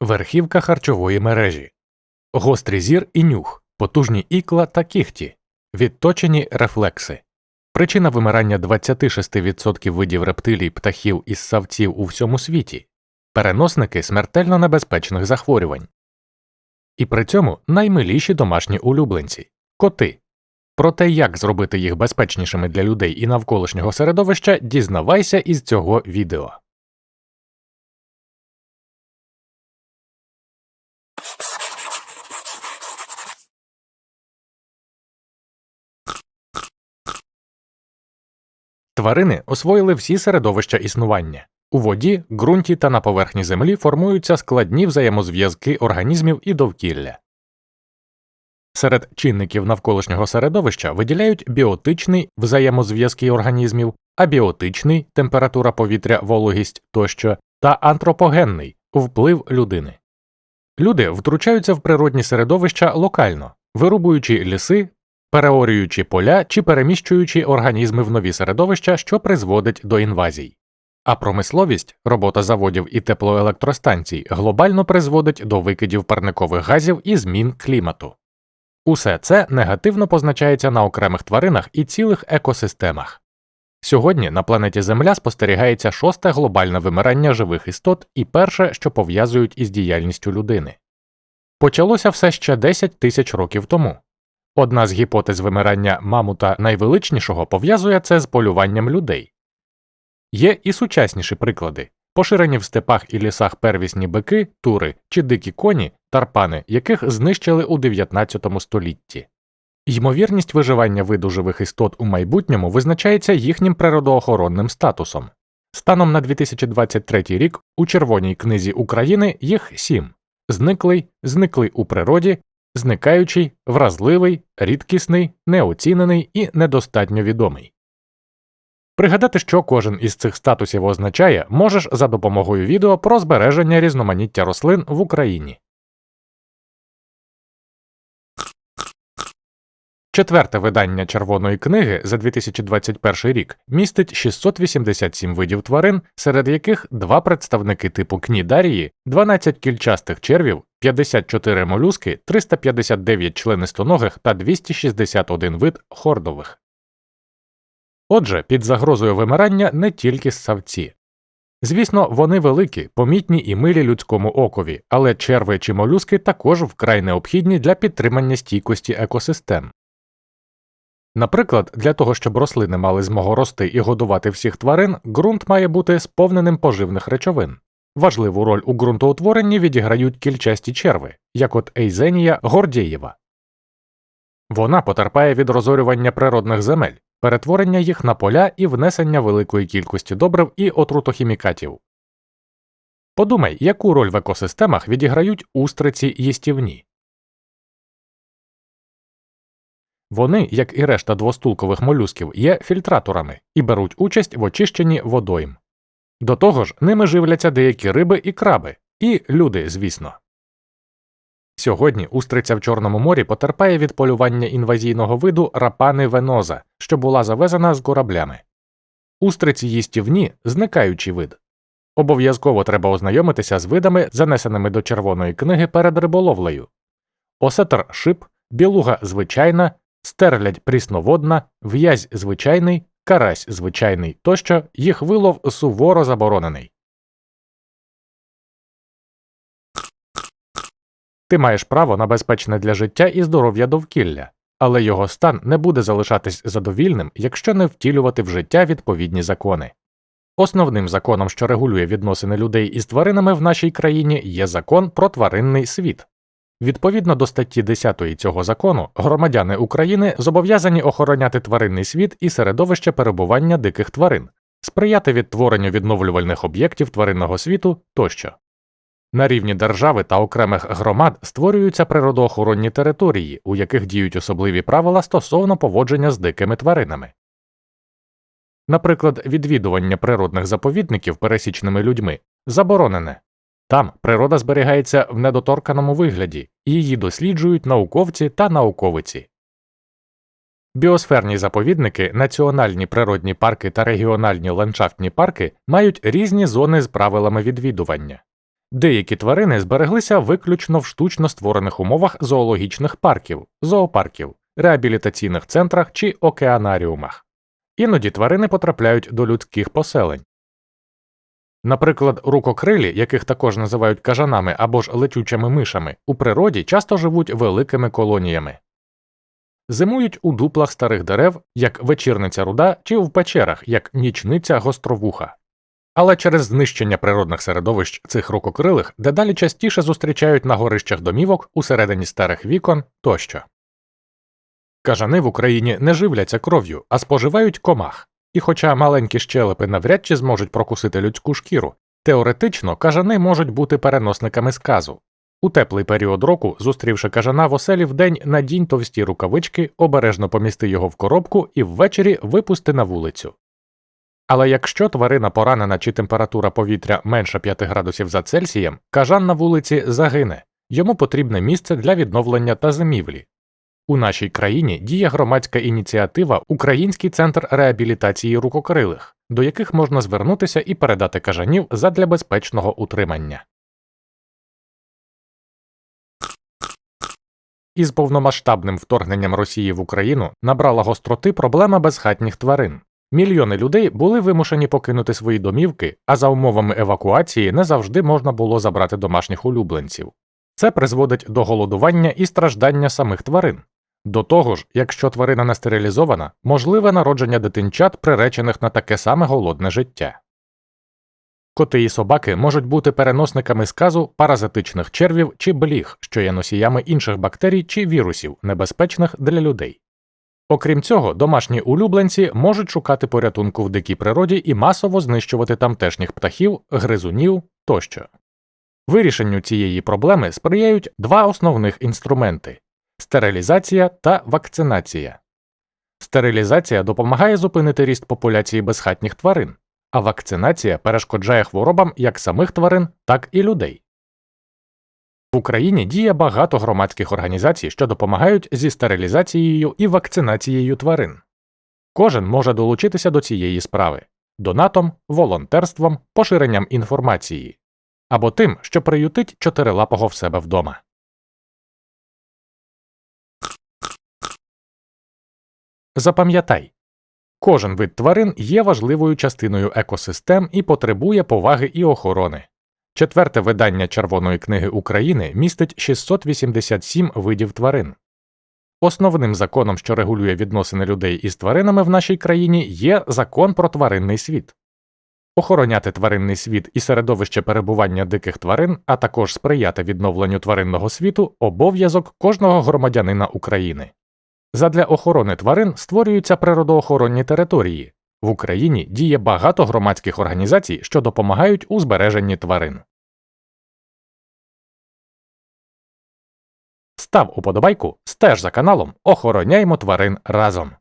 верхівка харчової мережі, гострий зір і нюх, потужні ікла та кіхті, відточені рефлекси. Причина вимирання 26% видів рептилій, птахів і ссавців у всьому світі переносники смертельно небезпечних захворювань. І при цьому наймиліші домашні улюбленці коти. Про те, як зробити їх безпечнішими для людей і навколишнього середовища, дізнавайся із цього відео. Тварини освоїли всі середовища існування. У воді, ґрунті та на поверхні землі формуються складні взаємозв'язки організмів і довкілля. Серед чинників навколишнього середовища виділяють біотичний взаємозв'язки організмів, абіотичний температура повітря, вологість тощо та антропогенний вплив людини. Люди втручаються в природні середовища локально, вирубуючи ліси, переорюючи поля чи переміщуючи організми в нові середовища, що призводить до інвазій. А промисловість, робота заводів і теплоелектростанцій глобально призводить до викидів парникових газів і змін клімату. Усе це негативно позначається на окремих тваринах і цілих екосистемах. Сьогодні на планеті Земля спостерігається шосте глобальне вимирання живих істот і перше, що пов'язують із діяльністю людини. Почалося все ще 10 тисяч років тому. Одна з гіпотез вимирання мамута найвеличнішого пов'язує це з полюванням людей. Є і сучасніші приклади поширені в степах і лісах первісні бики, тури чи дикі коні, тарпани, яких знищили у 19 столітті. Ймовірність виживання виду живих істот у майбутньому визначається їхнім природоохоронним статусом. Станом на 2023 рік у Червоній книзі України їх сім зниклий, зниклий у природі, зникаючий, вразливий, рідкісний, неоцінений і недостатньо відомий. Пригадати, що кожен із цих статусів означає, можеш за допомогою відео про збереження різноманіття рослин в Україні. Четверте видання Червоної книги за 2021 рік містить 687 видів тварин, серед яких два представники типу кнідарії, 12 кільчастих червів, 54 молюски, 359 членистоногих та 261 вид хордових. Отже, під загрозою вимирання не тільки ссавці. Звісно, вони великі, помітні і милі людському окові, але черви чи молюски також вкрай необхідні для підтримання стійкості екосистем. Наприклад, для того, щоб рослини мали змогу рости і годувати всіх тварин, ґрунт має бути сповненим поживних речовин. Важливу роль у ґрунтоутворенні відіграють кільчасті черви, як от Ейзенія Гордєєва. Вона потерпає від розорювання природних земель, перетворення їх на поля і внесення великої кількості добрив і отрутохімікатів. Подумай, яку роль в екосистемах відіграють устриці їстівні. Вони, як і решта двостулкових молюсків, є фільтраторами і беруть участь в очищенні водойм. До того ж, ними живляться деякі риби і краби, і люди, звісно. Сьогодні устриця в Чорному морі потерпає від полювання інвазійного виду рапани веноза, що була завезена з кораблями. Устриці їстівні зникаючий вид. Обов'язково треба ознайомитися з видами, занесеними до червоної книги перед риболовлею. Осетр шип, білуга звичайна, стерлядь прісноводна, в'язь звичайний, карась звичайний тощо їх вилов суворо заборонений. Ти маєш право на безпечне для життя і здоров'я довкілля, але його стан не буде залишатись задовільним, якщо не втілювати в життя відповідні закони. Основним законом, що регулює відносини людей із тваринами в нашій країні, є закон про тваринний світ. Відповідно до статті 10 цього закону, громадяни України зобов'язані охороняти тваринний світ і середовище перебування диких тварин, сприяти відтворенню відновлювальних об'єктів тваринного світу тощо. На рівні держави та окремих громад створюються природоохоронні території, у яких діють особливі правила стосовно поводження з дикими тваринами. Наприклад, відвідування природних заповідників пересічними людьми заборонене там природа зберігається в недоторканому вигляді, її досліджують науковці та науковиці. Біосферні заповідники, національні природні парки та регіональні ландшафтні парки мають різні зони з правилами відвідування. Деякі тварини збереглися виключно в штучно створених умовах зоологічних парків, зоопарків, реабілітаційних центрах чи океанаріумах. Іноді тварини потрапляють до людських поселень. Наприклад, рукокрилі, яких також називають кажанами або ж летючими мишами, у природі часто живуть великими колоніями. Зимують у дуплах старих дерев, як вечірниця руда, чи в печерах, як нічниця гостровуха. Але через знищення природних середовищ цих рукокрилих дедалі частіше зустрічають на горищах домівок усередині старих вікон тощо. Кажани в Україні не живляться кров'ю, а споживають комах. І хоча маленькі щелепи навряд чи зможуть прокусити людську шкіру, теоретично кажани можуть бути переносниками сказу. У теплий період року, зустрівши кажана в оселі вдень, надінь товсті рукавички, обережно помісти його в коробку і ввечері випусти на вулицю. Але якщо тварина поранена чи температура повітря менше 5 градусів за Цельсієм, кажан на вулиці загине, йому потрібне місце для відновлення та зимівлі. У нашій країні діє громадська ініціатива Український центр реабілітації рукокрилих, до яких можна звернутися і передати кажанів задля безпечного утримання. Із повномасштабним вторгненням Росії в Україну набрала гостроти проблема безхатніх тварин. Мільйони людей були вимушені покинути свої домівки, а за умовами евакуації не завжди можна було забрати домашніх улюбленців. Це призводить до голодування і страждання самих тварин. До того ж, якщо тварина не стерилізована, можливе народження дитинчат, приречених на таке саме голодне життя. Коти і собаки можуть бути переносниками сказу паразитичних червів чи бліг, що є носіями інших бактерій чи вірусів, небезпечних для людей. Окрім цього, домашні улюбленці можуть шукати порятунку в дикій природі і масово знищувати тамтешніх птахів, гризунів тощо. Вирішенню цієї проблеми сприяють два основних інструменти стерилізація та вакцинація. Стерилізація допомагає зупинити ріст популяції безхатніх тварин, а вакцинація перешкоджає хворобам як самих тварин, так і людей. В Україні діє багато громадських організацій, що допомагають зі стерилізацією і вакцинацією тварин. Кожен може долучитися до цієї справи донатом, волонтерством, поширенням інформації або тим, що приютить чотирилапого в себе вдома. Запам'ятай кожен вид тварин є важливою частиною екосистем і потребує поваги і охорони. Четверте видання Червоної книги України містить 687 видів тварин. Основним законом, що регулює відносини людей із тваринами в нашій країні, є закон про тваринний світ. Охороняти тваринний світ і середовище перебування диких тварин, а також сприяти відновленню тваринного світу обов'язок кожного громадянина України. Задля охорони тварин створюються природоохоронні території. В Україні діє багато громадських організацій, що допомагають у збереженні тварин. Став уподобайку, стеж за каналом, охороняймо тварин разом.